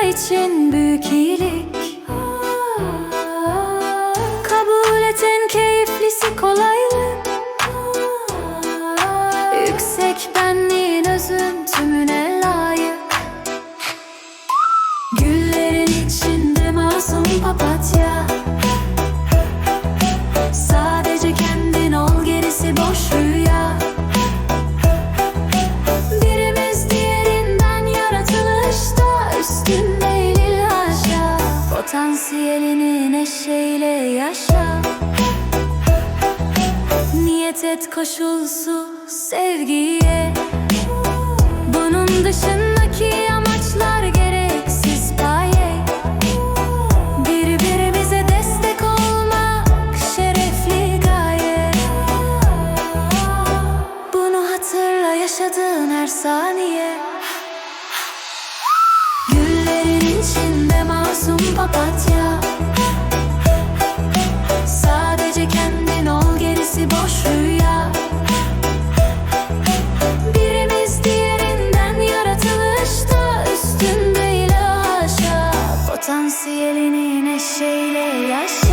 Dünya için büyük Kabul et en keyiflisi kolaylık. Yüksek benliğin özün tümüne layık. Güllerin içinde masum papatya. Potansiyelini neşeyle yaşa. Niyet et koşulsuz sevgiye. Bunun dışındaki amaçlar gereksiz paye. Birbirimize destek olmak şerefli gaye. Bunu hatırla yaşadığın her saniye papatya. Sadece kendin ol gerisi boş rüya. Birimiz diğerinden yaratılışta üstün değil haşa Potansiyelini neşeyle yaşa